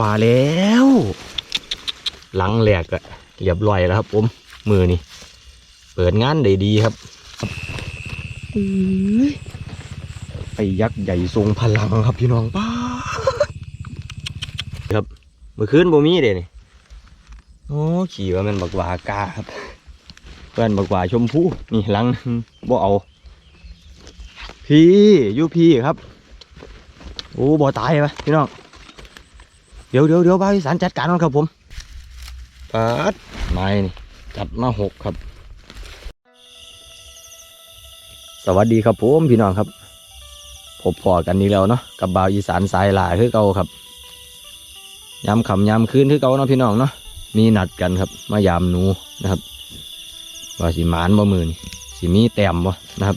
ว่าแล้ว หลังแหลกอะเรียบร้อยแล้วครับผมมือนี่เปิดงานได้ดีครับอื้อไปยักษ์ใหญ่ทรงพลังครับพี่น้องป้าดครับเมื่อคืนบ่มีเด้นี่โอ้ขี่ว่ามันบักหวากาครับเพื่อนบักหวาชมพูนี่หลังบ่เอา พี่อยูพี่ครับโอ้บ่ตายปะพี่น้อง เดี๋ยวเดี๋ยวเดี๋ยวบ้าวอีสานจัดการมันครับผมปัดไม้นี่จัดมาหกครับ สวัสดีครับผมพี่น้องครับพบพอกันนี้แล้วเนาะกับบ่าวอีสานสายหลายคือเก่าครับยามขำยามคืนคือเก่าเนาะพี่น้องเนาะมีนัดกันครับ มายามหนูนะครับว่าสิหมานบ่มือนี่สิมีแต้มบ่นะครับ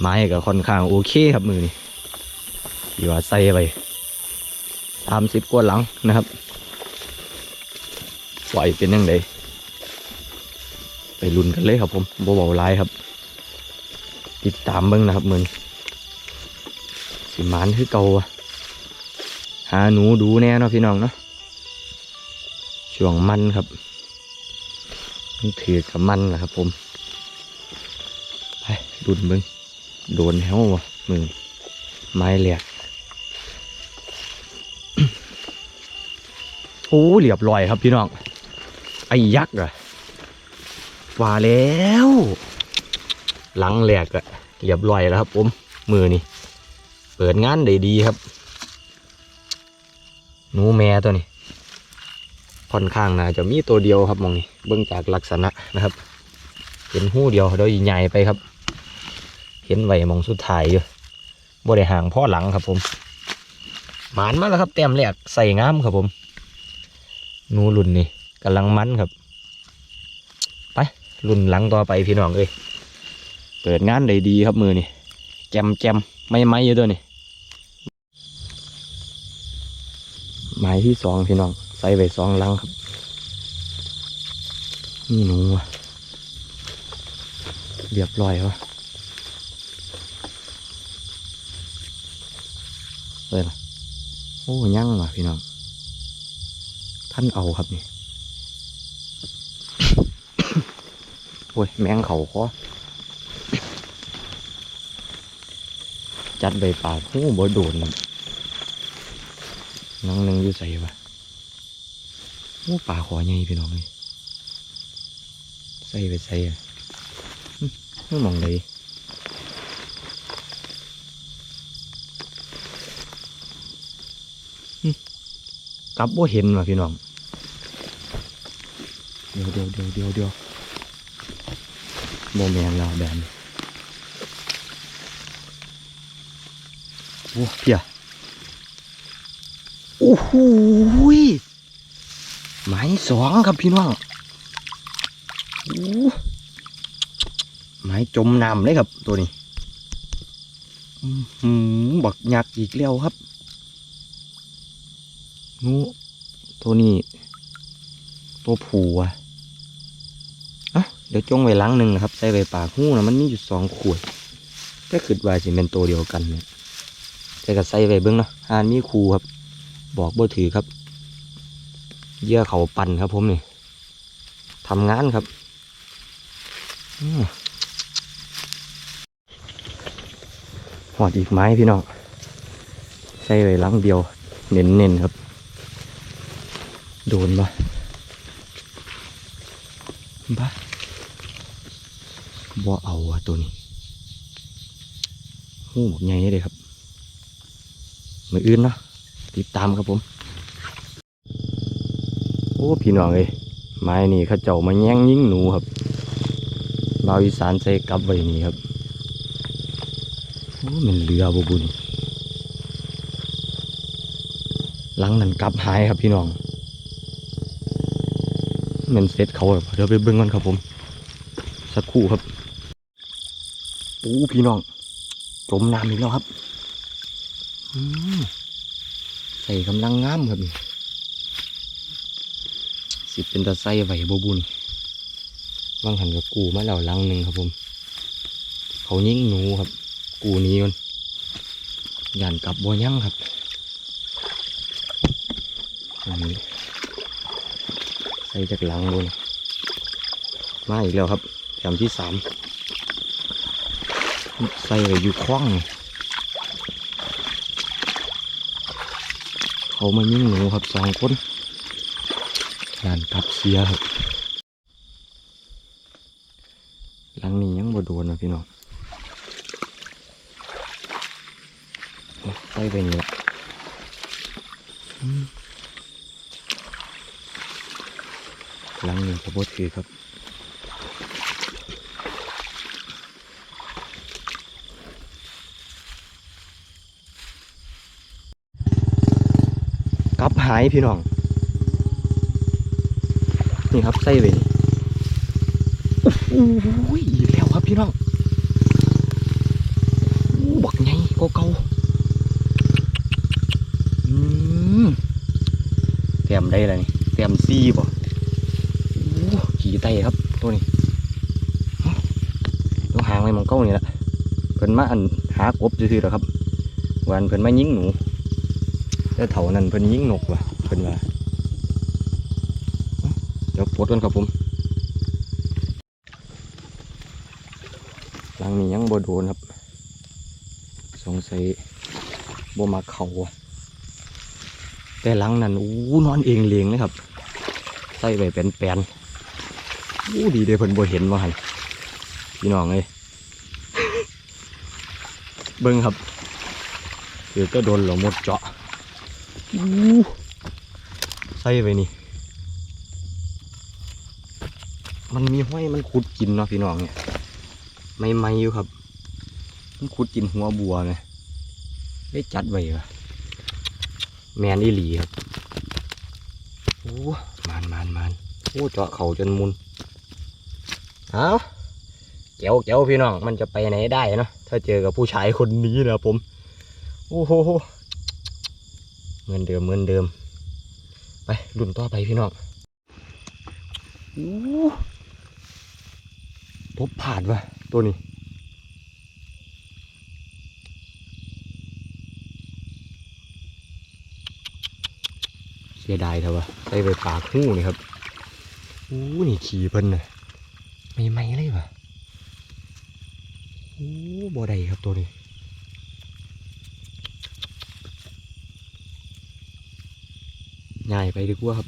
ไม้ก็ค่อนข้างโอเคครับมือนี่ที่ว่าใส่ไป สามสิบกว่าหลังนะครับปล่อยเป็นยังไงไปลุ้นกันเลยครับผมบ่เบาหลายครับ ติดตามเบิ้งนะครับเหมือนสิมานคือเก่าอะหาหนูดูแน่เนาะพี่น้องเนาะช่วงมันครับมันถือกับมันแหละครับผม ไปดุนเบิ้งโดนแห้ววะมือไม้เหลียก โอ้เหลียบลอยครับพี่น้อง ไอ้ยักษ์อะว่าแล้ว หลังแหลกอะเหลียบลอยแล้วครับผม มือนี่ เปิดงานได้ดีครับ หนูแม่ตัวนี้ ค่อนข้างน่าจะมีตัวเดียวครับมองนี่ เบื้องจากลักษณะนะครับ เห็นหูเดียวเดี๋ยใหญ่ไปครับ เห็นไหวมองสุดท้ายอยู่บ่ได้ห่างพ่อหลังครับผม หมานมาแล้วครับแต้มแรกใส่งามครับผม หนูรุ่นนี่กำลังมันครับ ไปรุ่นหลังต่อไปพี่น้องเอ้ยเปิดงานได้ดีครับมือนี่แจมแจมไม่ไม่อยู่ตัวนี่หมายที่สองพี่น้องใส่ไว้สองหลังครับนี่หนูอะเรียบร้อยวะเลยล่ะโอ้ยั่งว่ะพี่น้อง ท่านเอาครับนี่โอ้ยแมงเขาคอจัดใบป่าโอ้บ่โดนครับน้องหนึงอยู่ใส่ปะโอ้ป่าขอใหญ่พี่น้องเลยใส่ไปใส่อะหึไม่มองเลยกลับบ่เห็นว่ะพี่น้อง ดี๋ยวเดี๋ยวเดี๋ยวเดี๋ยวเดี๋ยวโมแมนเราแบนโอ้เพียโอ้โหยไม้สองครับพี่น้องโอ้ไม้จมน้ำเลยครับตัวนี้หือบักหยักอีกแล้วครับงูตัวนี้ ตัวผูอะอะ เดี๋ยวจงไว้ล้างหนึ่งนะครับ ใส่ไว้ปากงูนะมันมีอยู่สองขวดแต่คิดว่าสิเป็นตัวเดียวกันเนี่ยแต่ก็ใส่ไว้เบิ้องเนาะหานมีครูครับ บอกบ่ถือครับเยื่อเขาปั่นครับ ผมนี่ทำงานครับอหอดอีกไม้พี่น้องใส่ไว้หลังเดียว เน้นๆครับ โดนปะบ้า บ่เอาอะตัวนี้หูหมกใหญ่เลยครับมืออื่นเนาะติดตามครับผม โอ้พี่น้องเอ้ยไม้นี่เขาเจ้ามาแย่งยิงหนูครับบาวอีสานใส่กลับไว้นี่ครับโอ้มันเรือบ่บุญหลังนั้นกลับหายครับพี่น้องมันเซ็ตเขาแบบเดี๋ยวไปเบิ้งกันครับผม สักครู่ครับ โอ้พี่น้องจมน้ำอีกแล้วครับอืมใส่กำลังงามครับสิเป็นตะไส้ไหวบบุญวางหันกับกูมาแล้วลังหนึ่งครับผม เขายิงหนูครับ กูนี้มันย่านกลับบ่ยั่งครับอันนี้ใส่จากหลังบนมาอีกแล้วครับแถมที่สาม ใส่ไว้อยู่คล้องเขามายิงหนูครับสองคนยานทับเสียครับหลังนี้ยังบ่โดนนะพี่น้องใส่ไปนี่ละหลังนี้ก็บ่ถือครับ บหายพี่น้อง นี่ครับใส่ไปนี่โอ้ยอีกแล้วครับพี่น้องบักไงก็เก่าอืมเตรียมได้เลยนี่เตรียมซีบ่อู้ขี่ไตครับตัวนี้ตัวหางไว้มองเก้านี่แหละเพิ่นมาอันหากบซื่อๆหรอครับวันเพิ่นมายิงหนู แต่เถ่านั้นเพิ่นยิงนกว่ะเพิ่นว่าเดี๋ยวปลดกันครับผมหลังนี้ยังบ่โดนครับสงสัยบ่มาเขาอะแต่หลังนั้นอู้นอนเองเลียงเลยครับใส่ไว้เป็นแปนอู้ดีเด้เพิ่นบ่เห็นว่าหันพี่น้องเอ้ยเบิ่งครับเดี๋ยวก็โดนหลงหมดเจาะ ใส่ไปนี่ มันมีห้อยมันขุดกินเนาะพี่น้องเนี่ยไม่ไม่อยู่ครับ มันขุดกินหัวบัวไงได้จัดไว้ปะแมนอีหลีครับโอ้มานมานมานโอ้เจาะเข่าจนมุนเอาเจ้าเจ้าพี่น้อง มันจะไปไหนได้เนาะถ้าเจอกับผู้ชายคนนี้นะผม โอ้โห เหมือนเดิมเหมือนเดิม ไปรุ่นต่อไปพี่น้องทบผ่านวะตัวนี้เสียดายเถอะวะใส่ไปปากหูนี่ครับอู้นี่ขี่เพิ่นน่ะไม่ไม่เลยวะอู้บ่ได้ครับตัวนี้ ง่ายไปดีกว่าครับ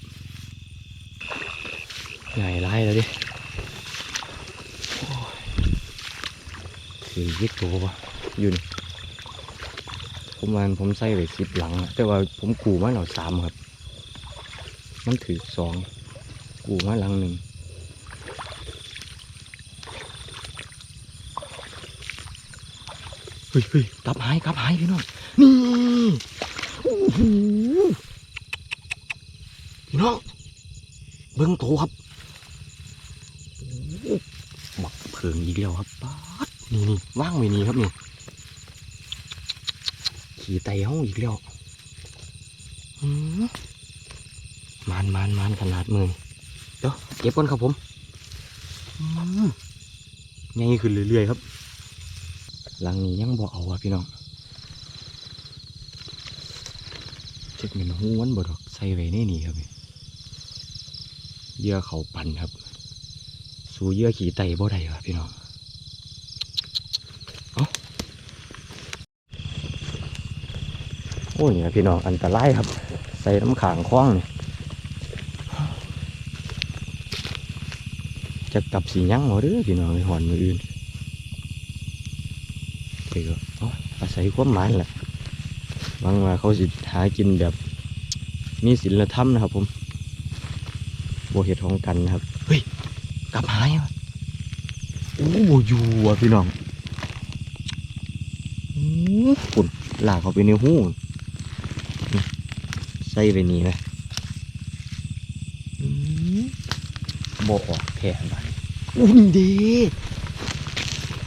ง่ายไล่แล้วดิโอ้ยถือยิกตัวปะอยืนผมวันผมใส่ไปสิบหลัง แต่ว่าผมขู่มาเราสามครับ มันถือสองกูมาหลังหนึ่งเฮ้ยเฮ้ยกลับหายกลับหายพี่น้องนี่โอ้โหพี่ น้องเบิ้งโตครับหบักเพิงอีกแล้วครับป๊าดนี่นี่ว่างไว้นี่ครับนี่ขี่ไตห้องอีกแล้วมมานมานมานขนาดมือเดี๋ยวเก็บก่อนครับผมอืมใหญ่ขึ้นเรื่อยๆครับ หลังนี้ยังบ่เอาอะพี่น้องเจ็กเป็นหูมันบ่ดอกใส่ไว้ในนี่ครับพี่ เยื่อเขาปั่นครับ สู่เยื่อขี่ไตบ่ได้ว่ะพี่น้องเอโอ้นี่นะพี่น้องอันตรายครับ ใส่น้ำขางคล้องเนี่ยจะกลับสียั้งหมดเด้อพี่น้องในหอนมืออื่นเด็กก็อ๋ออาศัยความหมายแหละหวังว่าเขาสิหากินแบบมีศีลธรรมนะครับผม โบเหตุของกันนะครับ เฮ้ย กลับหายวะโอ้โบอยู่อะพี่น้องอู้ฝุ่นลากเขาไปในหูนี่ใส่ไปนี่นะอืมโบออกแผลไปอุ้ยดี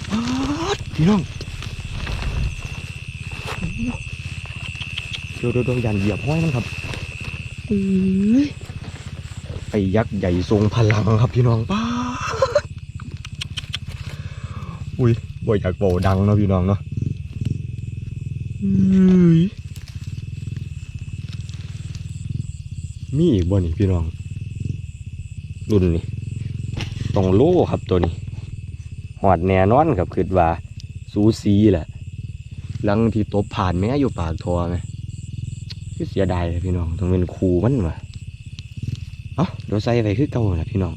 ป๊าดพี่น้องเดี๋ยวเดี๋ยวเดี๋ยวยันเหยียบห้อยมันครับเอ้ย ไอ้ยักษ์ใหญ่ทรงพลังครับพี่น้องป้าอุ้ยบ่อยากโบดังเนาะพี่น้องเนาะมีอีกบ่นี่พี่น้อง รุ่นนี่ต้องโลครับตัวนี้หอดแน่นอนครับคือว่า สูสีแหละหลังที่ตบผ่านแม่อยู่ปากทอไหมคือเสียดายเลยพี่น้องต้องเป็นครูมันวะ เอ้าเดี๋ยวใส่ไปคือเก่าแหละพี่น้อง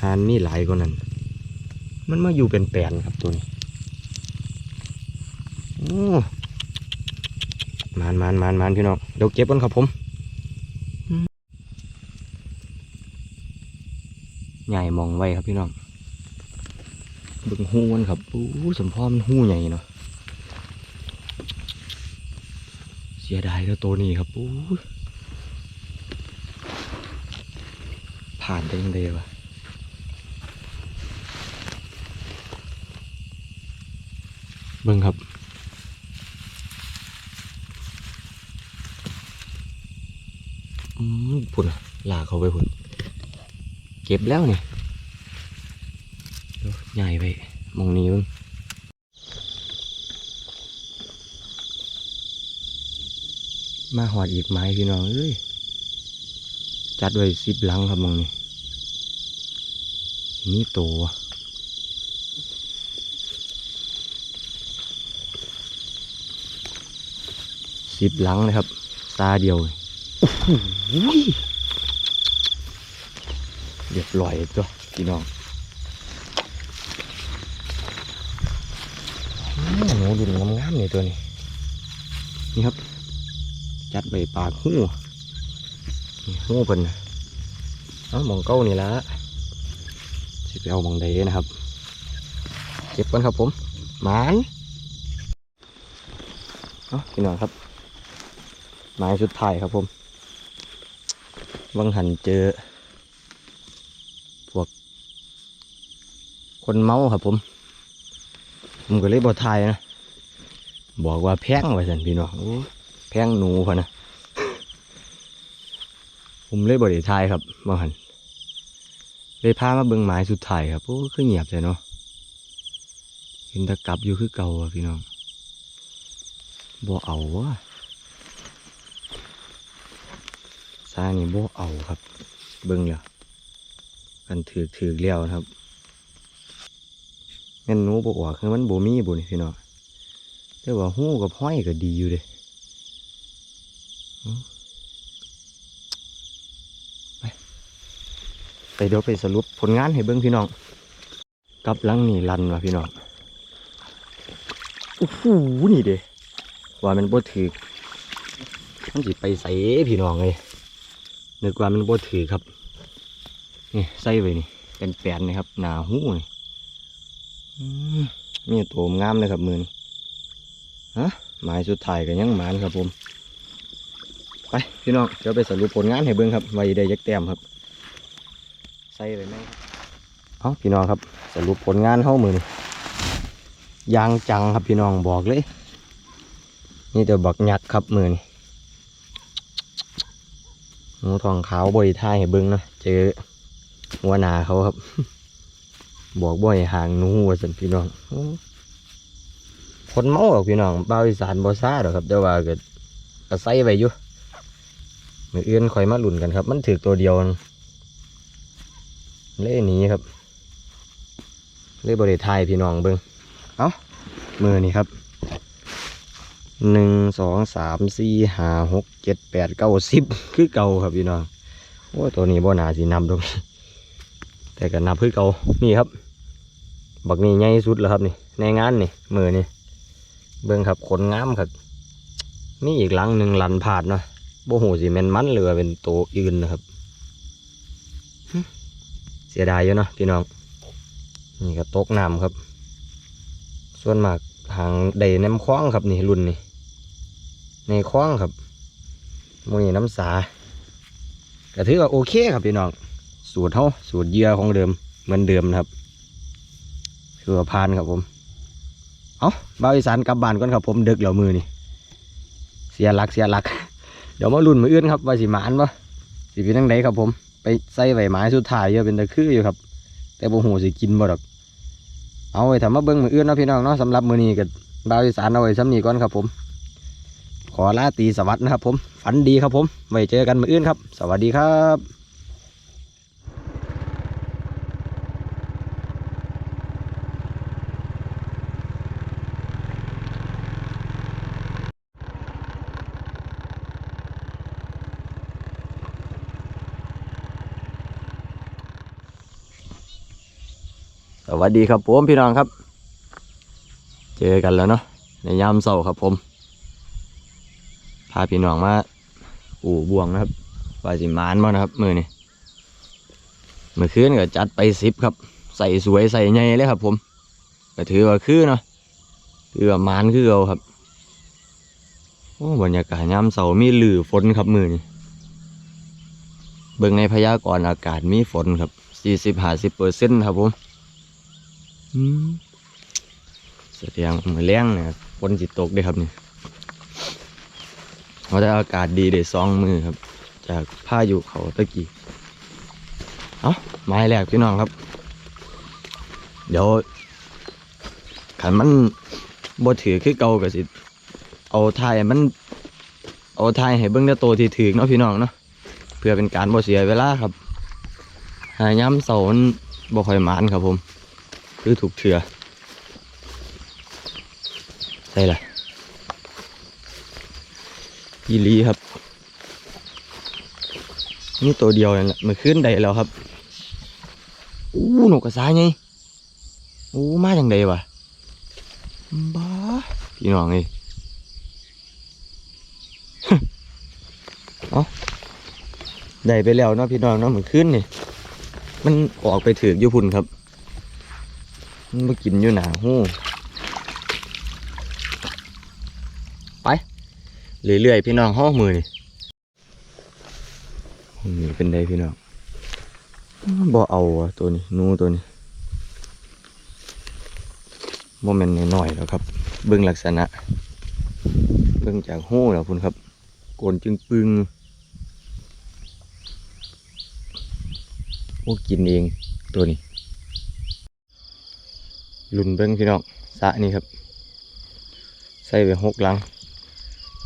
หานมีหลายกว่านั้น มันมาอยู่เป็นแปลนครับตัวนี้โอ้มานมานมานมานพี่น้องเดี๋ยวเก็บกันครับผมใหญ่มองไว้ครับพี่น้องบึงหูมันครับอู้สมพ่อมันหูใหญ่เนาะเสียดายแล้วตัวนี้ครับอู้ ผ่านไปยังเดวะเบิ่งครับอืมพุ่นอะลากเขาไปพุ่นเก็บแล้วนี่เดี๋ยวใหญ่ไปมองนี้เบิ่งมาหอดอีกไม้พี่น้องเอ้ย จัดไว้สิบหลังครับมองนี้มีตัวสิบหลังเลยครับ ตาเดียวเลยโอ้โหเรียบร้อยตัวพี่น้องอื้อหนูดุนงามๆนี่ตัวนี้ นี่ครับ จัดใบปากหู นี่หูเป็นน่ะเอามองเก้านี่ละสิไปเอามองใดนะครับ เก็บกันครับผมหมานเอาพี่น้องครับหมายสุดท้ายครับผมวังหันเจอ พวก คนเมาครับผมผมก็เลยบอทายนะ บอกว่าแพงไว้สันพี่น้องโอ้แพงหนูพะนะ ผมเลยบอได้ทายครับบางหันเลยพามาเบิ่งหมายสุดท้ายครับโอ้คือเงียบเลยเนาะเห็นตะกลับอยู่คือเก่าอะพี่น้องบ่เอาวะซานี่บ่เอาครับ เบิ่งแล้วกันถือถือเลี้ยวนะครับแม่นหนูบออกคือมันบ่มีบุนี่พี่น้องแต่ว่าหูกับห้อยก็ดีอยู่เด้ออไป ไปเดี๋ยวไปสรุปผลงานให้เบิ่งพี่น้องกับลังนี่ลันว่ะพี่น้องโอ้โหนี่เด้ว่ามันบ่ถือมันสิไปใส่พี่น้องเลยนึกว่ามันบ่ถือครับนี่ใส่ไว้นี่เป็นแปนนะครับหนาหูนี่อืมมีตัวงามเลยครับมือนฮะหมายสุดท้ายก็ยังหมานครับผม ไปพี่น้องเดี๋ยวไปสรุปผลงานให้เบิ่งครับไว้ได้ยักแต้มครับ ใส่ไปไหมเอาพี่น้องครับ สรุปผลงานเฮ้ามือนี่ยางจังครับพี่น้องบอกเลย นี่เดี๋ยวบักยักษ์ครับมือนี่หนูทองขาวบริท่ายให้เบิ่งเนาะเจอหัวหนาเขาครับ บอกบ่อยห่างนูว่าสันพี่น้องคนเมาหรอกพี่น้องบ่าวอีสานบ่ซาหรอกครับแต่ว่าเก็ก็ใส่ไว้อยู่มือเอื่นคอยมาหลุ่นกันครับ มันถือตัวเดียว เล่หนี้ครับ เล่บริทยพี่น้องเบิงเอามือนี่ครับหนึ่งสองสามสี่ห้าหกเจ็ดแปดเก้าสิบคือเก่าครับพี่น้องโอ้ตัวนี้บ่หนาสีนำตรงนี้แต่ก็นับคือเก่านี่ครับ บักนี่ใหญ่สุดแล้วครับนี่ ในงานนี่มือนี่เบิงครับขนงามครับมีอีกหลังหนึ่งลันผาดเนาะโบหูสิแมนมันหรือเป็นตัวอื่นนะครับ สียดายอยู่เนาะพี่น้อง นี่ก็ตกน้ำครับ ส่วนมากหางใดน้ำคว้างครับนี่รุ่นนี่ในคว้างครับมนี่น้ำสาก็ถือว่าโอเคครับพี่น้อง สูตรเขาสูตรเยื่อของเดิมเหมือนเดิมนะครับคือว่าพานครับผม เอาบ่าวอีสานกลับบ้านก่อนครับผมดึกแล้วมือนี่เสียหลักเสียหลัก เดี๋ยวมาลุ้นมืออื่นครับว่าสิหมานปะสิเป็นยังไงครับผม ไปใส่ใบไม้สุดท้ายเยอะเป็นตะคืออยู่ครับ แต่บ่หูสิกินบ่ดอก เอาไว้ทำมาเบิ้งมืออื่นเนาะพี่น้องเนาะสำหรับมือนี้กับบ่าวอีสานเอาไว้ซ้ำนี้ก่อนครับผม ขอลาตีสวัสดีนะครับผม ฝันดีครับผม ไว้เจอกันมืออื่นครับ สวัสดีครับ ดีครับผมพี่น้องครับ เจอกันแล้วเนาะในยามเสาร์ครับผม พาพี่น้องมาอู่บวงนะครับว่าสิมานมานะครับ มือนี่เมื่อคืนก็จัดไปสิบครับ ใส่สวยใส่ใหญ่เลยครับ ผมก็ถือว่าคือเนาะถือว่ามานคือเอาครับโอ้บรรยากาศยามเสาร์มีหลือฝนครับมือนี่เบิ่งในพยากรณ์อากาศมีฝนครับสี่สิบห้าสิบเปอร์เซ็นต์ครับผม แสดงมือแรงเนี่ยฝนสิตกด้ครับนี่เขาได้อากาศดีเด้สองมือครับ จากพายุเขาตะกี้ เอาไม้แรกพี่น้องครับ เดี๋ยวขันมันบถือคือเก่าก็สิ เอาทายมัน เอาทายให้เบิ่งแต่โตที่ถือเนาะพี่น้องเนาะ เพื่อเป็นการบ่เสียเวลาครับ หาย้ำเสามันบ่ค่อยหมานครับผม คือถูกเถื่อใช่ละยีรีครับ นี่ตัวเดียวนั่นแหละมันขึ้นได้แล้วครับอู้หนกกระสายไงอู้มาอย่างใดวะบ้าพี่น้องเอ้ยเอาได้ไปแล้วเนาะพี่น้องเนาะมันขึ้นนี่ มันออกไปถืออยู่พุ่นครับ มันมากินอยู่หนาหูไป เรื่อยๆพี่น้องห้องมือนี่นี่เป็นไดพี่น้องบ่เอาตัวนี้นูตัวนี้โมเมนต์น้อยๆแล้วครับ เบื้องลักษณะ เบื้องจากหูแล้วพุ่นครับโกนจึงปึงโอ้กินเองตัวนี้ ลุนเบิ้งพี่น้องสะนี่ครับ ใส่ไปหกหลัง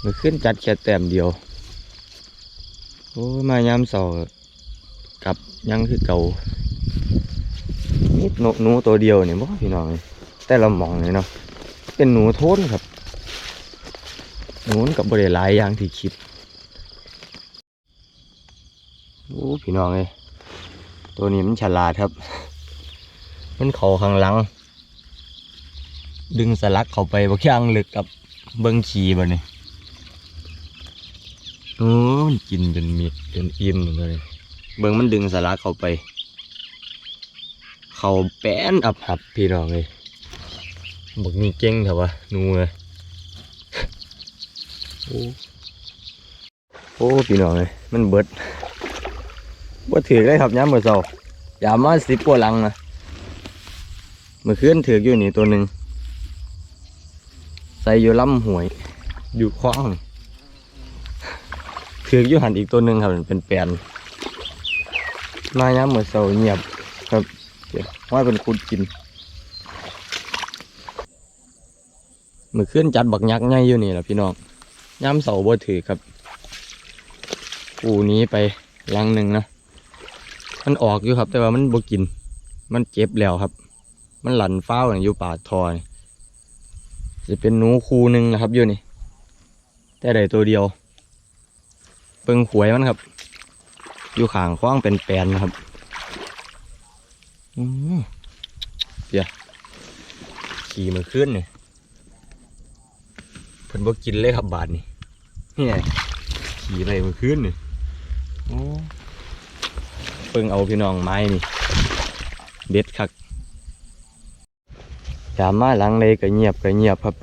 มือขึ้นจัดแค่แต้มเดียว โอ้มายามสาร์กลับยังคือเก่านี่หนูหนูตัวเดียวเนี่ยบ่พี่น้องแต่เรามองเลยเนาะเป็นหนูโทนครับหนูนกับบริหลายอย่างที่คิดโอ้พี่น้องเลยตัวนี้มันฉลาดครับ มันเขาข้างหลัง ดึงสลักเข้าไปบางย่างลึกกับเบิ้งขีบ่นี่โอ้มันกินจนมีจนอิ่มเลยเบิ้งมันดึงสลักเข้าไป เขาแป้นอับหับพี่น้องเลยบอกนี่เก่งเถอะวะนูเลยโอ้โอ้พี่น้องเลยมันเบิดบ่ถือเลยครับย้ำเมื่อเช้าอย่ามาสิบกว่าหลังนะเมื่อคืนถืออยู่นี่ตัวหนึ่ง ส่อยู่ลำหวย อยู่คล้องถือกอยู่หันอีกตัวหนึ่งครับเป็นแปลนมาย้ำเหมือนเสาเงียบครับเดี๋ยวว่าเป็นคุดกินเมื่อคืนจัดบักยักษ์ใหญ่อยู่นี่แหละพี่น้องย้ำเสาบ่ถือครับปูนี้ไปลังหนึ่งนะมันออกอยู่ครับ แต่ว่ามันบ่กิน มันเจ็บแล้วครับ มันหลั่นฟ้าวอยู่ป่าทอย จะเป็นหนูคูหนึ่งนะครับอยู่นี่แต่ได้ตัวเดียว เปิงขวยมันครับ อยู่ขางคว้างเป็นแปลนนะครับอืมเดี๋ยวขี่มาขึ้นเนี่ยเพิ่นบ่กินเลยครับบาทนี่นี่ไงขี่ไปมาขึ้นนี่โอ้เปิงเอาพี่น้องไม้นี่ เด็ดคัก ยามมาหลังเลยก็เงียบก็เงียบครับ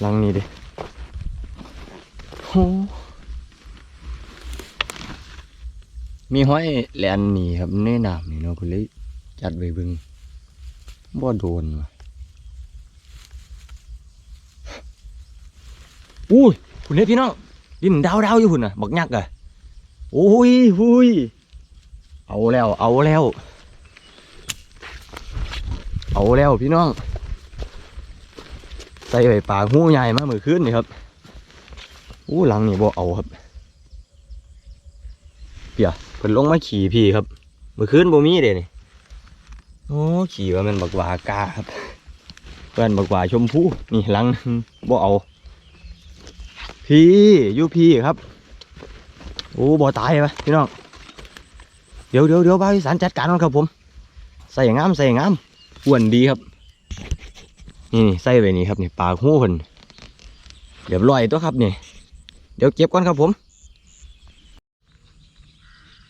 หลังนี้ดิโอ้มีห้อยแลนหนีครับแน่นามนี่เนาะก็เลยจัดไว้บึงบ่โดนว่ะอุ้ยคุณเด้พี่น้องดินดาวดาวๆอยู่หุ่นน่ะบักยักษ์อะ โอ้ยหุยเอาแล้ว เอาแล้ว เอาแล้วพี่น้อง ใส่ไว้ปากหูใหญ่มาเมื่อคืนนี่ครับอู้หลังนี่บ่เอาครับเปียเพิ่นลงมาขี่พี่ครับเมื่อคืนบ่มีเด้นี่โอ้ขี่ว่ามันบักหวากาครับเพื่อนบักหวาชมพูนี่หลังบ่เอา พี่ยูพี่ครับ โอ้บ่อตายปะพี่น้องเดี๋ยวเดี๋ยวเดี๋ยวบ้าวอีสานจัดการมันครับผม ใส่งามใส่งามอ้วนดีครับนี่ใส่ไปนี่ครับนี่ปากหูเพิ่นเดี๋ยวลอยตัวครับนี่เดี๋ยวเก็บก่อนครับผม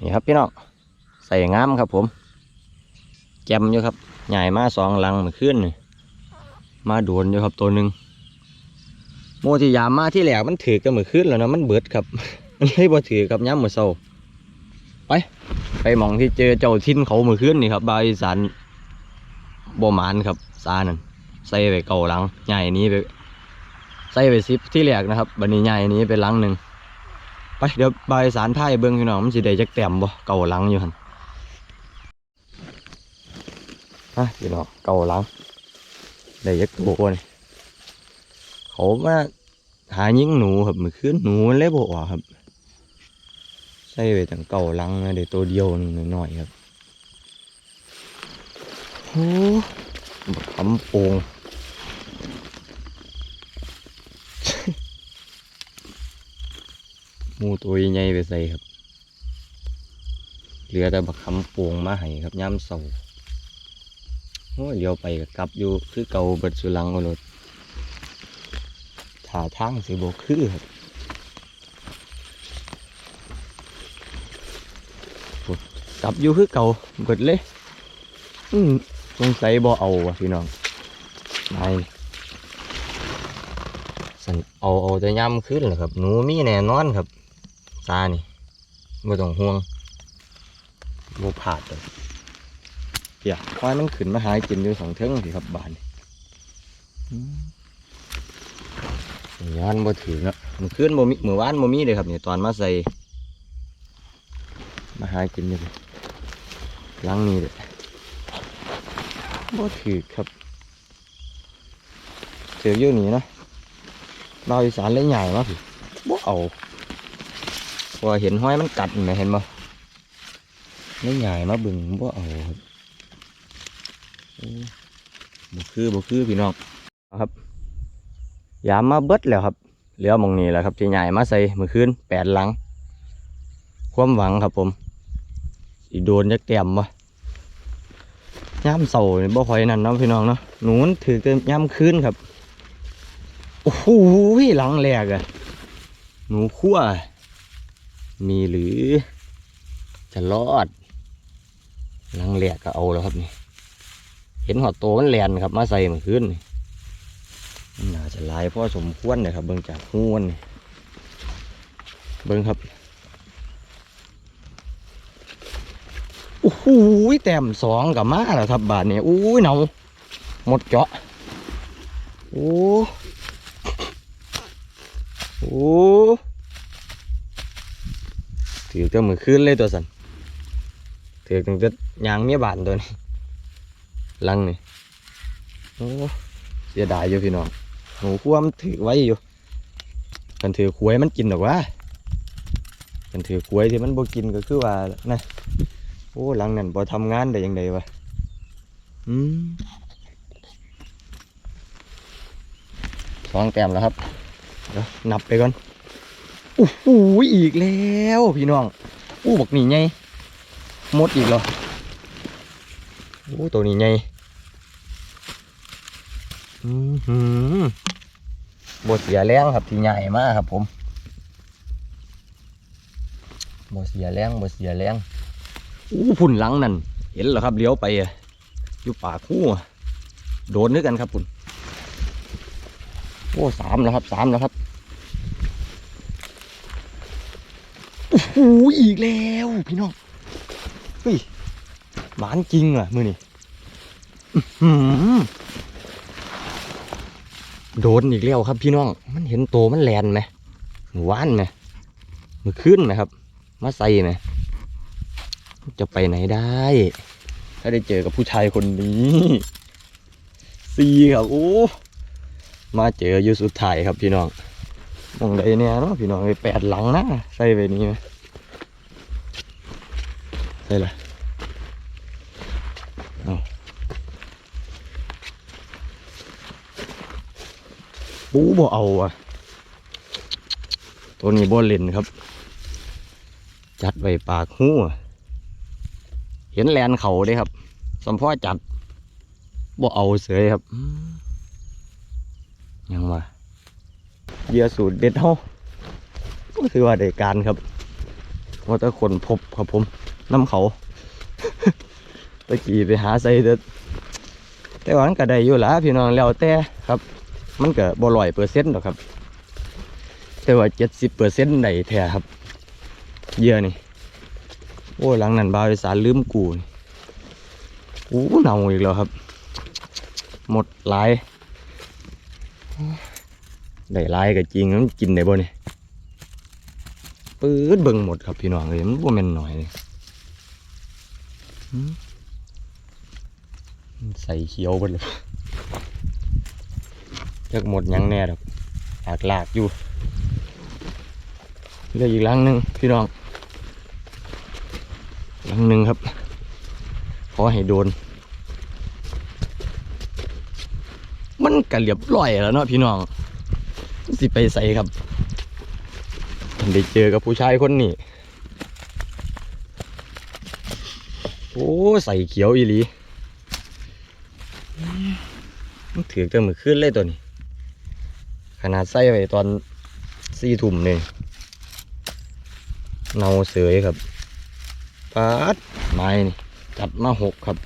นี่ครับพี่น้องใส่งามครับผมแจมอยู่ครับใหญ่มาสองลังเมื่อคืนนี่มาโดนอยู่ครับตัวหนึ่งโมที่ยามมาที่แหลกมันถือกันเหมื่อคืนแล้วนะมันเบิดครับ เลยบ่ถือกับย้ำมือเช้าไป ไปมองที่เจอเจ้าทิ้นเขาเมื่อคืนนี่ครับบาอีสานบ่หมานครับซานั่นใส่ไปเก่าหลังใหญ่นี้ไปใส่ไปซิปที่แรกนะครับบันนี้ใหญ่นี้ไปหลังหนึ่งไปเดี๋ยวบายสารไทยเบิ้งพี่น้องมันสิได้จักแต้มบ่เก่าหลังอยู่หันฮะพี่น้องเก่าหลังได้จักตัวนี่เขามาหายิงหนูครับมื่อคืนหนูเลยบ่ออกครับ ส่ไปตั้งเก่าลังนะได้ตัวเดียวนึงน้อยครับโอ้บักคำโปงมูตัวใหญ่ไปใส่ครับ เหลือแต่บักคำโปงมาให้ครับย่ำเสาโอ้ยเลี้ยวไปก็กลับอยู่คือเก่าเบิดสุลังเอารถถ่าทางสิบคือครับโอ้ย กลับอยู่คือเก่าเบิดเลย อืมสงสัยบ่เอาวะพี่น้องไม่สันเอาเอาจะย่ำขึ้นเหรอครับ หนูมีแน่นอนครับซานี่ไม่ต้องห่วงบ่ผาดเลยเดี๋ยวควายมันขึ้นมาหายกินอยู่สองเทิงสิครับบานย้อนบ่ถือเนาะมันขึ้นบ่มีเมือวานบ่มีเลยครับเนี่ยตอนมาใส่มาหากินอยู่ ลังนี้เลยบ่ถือครับถืออยู่นี่นะเราอีสานเลยใหญ่มากพี่บ่เอาพราะว่าเห็นห้อยมันกัดไหมเห็นบ่เลยใหญ่มาบึงบ่เอาครับบ่คือบ่คือพี่น้องครับยามมาเบิดแล้วครับ เหลือมองนี้แหละครับที่ใหญ่มาใส่เมื่อคืนแปดหลัง ความหวังครับผม สีโดนยักแต้มบ่ย่ำเสาเนี่ยบ่คอยนั่นเนาะพี่น้องเนาะหนูมันถือเกินย่ำคืนครับ โอ้โหหลังแหลกอะหนูขั้วมีหรือจะรอดหลังแหลกก็เอาแล้วครับนี่เห็นหัวโตมันแลนครับ มาใส่เมื่อนนี่มันน่าจะลายพอสมควรเลยครับ เบิ่งจากหูมันนี่เบิ่งครับ อ้โหแต้มสองกับมาแล้วครับบาทนี้อู้ยเนาหมดเจาะโอ้โอ้ถือก็มือขึ้นเลยตัวสันถือตั้งแต่ยางเมียบานตัวนี้ลังนี่โอ้เสียดายอยู่พี่น้องหนูขั้วมันถือไว้อยู่กันถือควยมันกินหรอกวะกันถือควยที่มันบ่กินก็คือว่านะ อ้หลังนั่นพอทำงานได้ยังไงวะอืมสองแต้มแล้วครับเดี๋ยวนับไปก่อนโอ้โหอีกแล้วพี่น้องอู้บอกนี่ไงมดอีกเหรอโอ้ตัวนี้ไงอือหือบเสียแรงครับที่ใหญ่มากครับผมบเสียแรงบเสียแรง อู้พุ่นหลังนั่น เห็นเหรอครับเลี้ยวไปอยู่ป่าคู่โดนด้วยกันครับพุ่นโอ้สามแล้วครับสามแล้วครับโอ้โหอีกแล้วพี่น้องเฮ้ยหมานจริงอะมือนี่โดนอีกแล้วครับพี่น้อง มันเห็นโตมันแลนไหมหวานไหมมือขึ้นไหมครับ มาใส่ไหม จะไปไหนได้ ถ้าได้เจอกับผู้ชายคนนี้สี่ครับโอ้มาเจออยู่สุดท้ายครับพี่น้องมองใดเนี่ยเนาะพี่น้องไปแปดหลังนะใส่ไปนี้ไหมใส่ละเอาปูบ่เอาอะ ตัวนี้บ่เล่นครับ จัดไว้ปากหูอะ เห็นแลนเขาเด้ครับสมพ่อจัดบ่เอาเสยครับยังว่าเยื่อสูตรเด็ดเฮาก็คือว่าได้การครับว่าแต่คนพบครับผมน้ำเขาตะกี้ไปหาใส่เด็ดแต่ว่ามันก็ได้อยู่ละพี่น้องแล้วแต่ครับ มันก็บ่ร้อยเปอร์เซ็นต์หรอกครับ แต่ว่าเจ็ดสิบเปอร์เซ็นต์ได้แท้ครับเยื่อนี่ โอ้ยหลังนั้นบาวอีสานลืมกูนี่โอ้เน่าอีกแล้วครับ หมดหลายได้หลายก็จริงมันกินได้บ่เนี่ยปื๊ดเบิ่งหมดครับพี่น้องเลยมันบ่แม่นหน่อยใส่เขียวไปเลยจักหมดยังแน่ดอกหากลากอยู่เลืออีกลังหนึ่งพี่น้อง หลังหนึ่งครับขอให้โดน มันกระเหลียบร้อยแล้วเนาะพี่น้อง สิไปใส่ครับได้เจอกับผู้ชายคนนี้โอ้ใส่เขียวอีหลีมันถือกันมือขึ้นเลยตัวนี้ ขนาดใส่ไปตอนสี่ทุ่มเลยเนาเสยครับ ปาดไม้นี่จัดมาหกครับ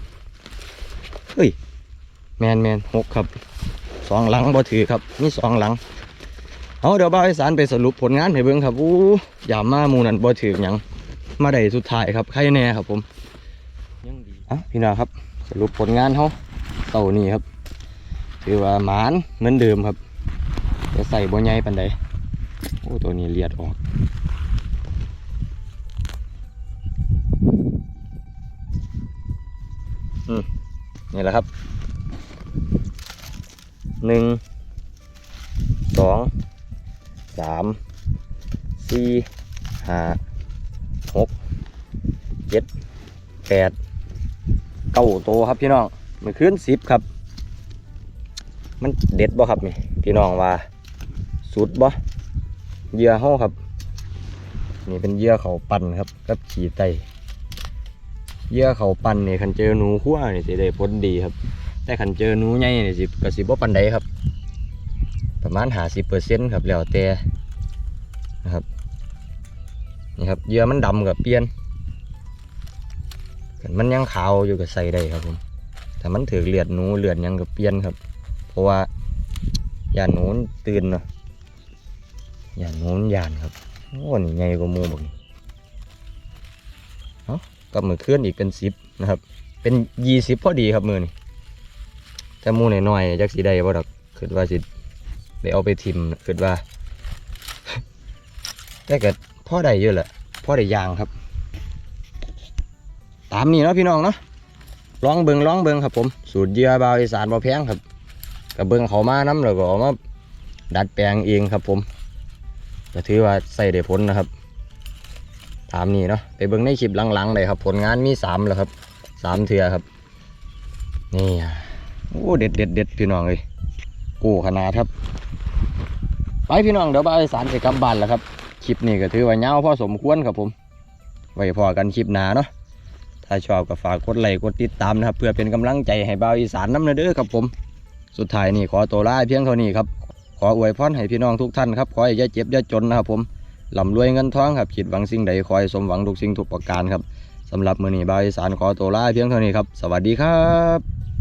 เฮ้ยแมนแมนหกครับสองหลังบ่ถือครับมีสองหลังเอาเดี๋ยวบ่าวอีสานไปสรุปผลงานให้เบิ่งครับอู้อย่ามามูนันบ่ถือหยังมาได้สุดท้ายครับใครแน่ครับผมยังดีอะพี่น้องครับ สรุปผลงานเขาเต่านี่ครับ ถือว่าหมานเหมือนเดิมครับจะใส่บ่ใหญ่ปันใดโอ้ตัวนี้เลียดออก นี่แหละครับหนึ่งสองสามสี่ห้าหกเจ็ดแปดเก้าโตวครับพี่น้องมันขึ้นสิบครับ มันเด็ดบ่ครับนี่พี่น้องว่า สุดบ่เยื่อเฮาครับ นี่เป็นเยื่อเขาปั่นครับกับขี่ไต เยื่อเขาปั่นนี่คันเจอหนูขั้วนี่สิได้ผลดีครับ แต่คันเจอหนูใหญ่นี่สิก็สิบ่ปานใดครับ ประมาณหาสิบเปอร์เซ็นต์ครับแล้วแต่นะครับนี่ครับเยื่อมันดำกับเปลี่ยนคันมันยังขาวอยู่ก็ใส่ได้ครับผมแต่มันถือเลือดหนูเลือดยังกับเปลี่ยนครับ เพราะว่าย่านหนูตื่นเนาะย่านหนูมันย่านครับโอ้นี่ใหญ่กว่ามูบักนี่ กับมือเคลื่อนอีกเป็นสิบนะครับ เป็นยี่สิบพอดีครับมือนี่แต่มูหน่อยๆจักสีได้บ่ดอกคิดว่าสิได้เอาไปทิมคิดว่าแต่เกิดพ่อได้เยอะแหละพ่อได้ยางครับ ตามนี้เนาะพี่น้องเนาะลองเบิงลองเบิงครับผม สูตรเยื่อบาวอีสานบ่แพงครับกับเบิงเขามาน้ำแล้วก็มาดัดแปลงเองครับผมก็ถือว่าใส่ได้ผลนะครับ ตามนี้เนาะไปเบิ่งในคลิปหลังๆเลยครับ ผลงานมีสามแล้วครับสามเทือครับ นี่อะโอ้เด็ดเด็ดเด็ดพี่น้องเลยกู้ขนาดครับ ไปพี่น้องเดี๋ยวบ่าสารจะกลับบ้านแล้วครับคลิปนี้ก็ถือว่าเงาพอสมควรครับผม ไว้พอกันคลิปหน้าเนาะถ้าชอบก็ฝากกดไลค์กดติดตามนะครับ เพื่อเป็นกำลังใจให้บ่าวอีสานน้ำเด้อครับผม สุดท้ายนี่ขอตัวลาเพียงเท่านี้ครับ ขออวยพรให้พี่น้องทุกท่านครับ ขอให้อย่าเจ็บอย่าจนนะครับผม ลำรวยเงินทองครับคิดหวังสิ่งใดคอยสมหวังทุกสิ่งทุกประการครับสำหรับมือนี้บาวอีสานขอตัวลาเพียงเท่านี้ครับ สวัสดีครับ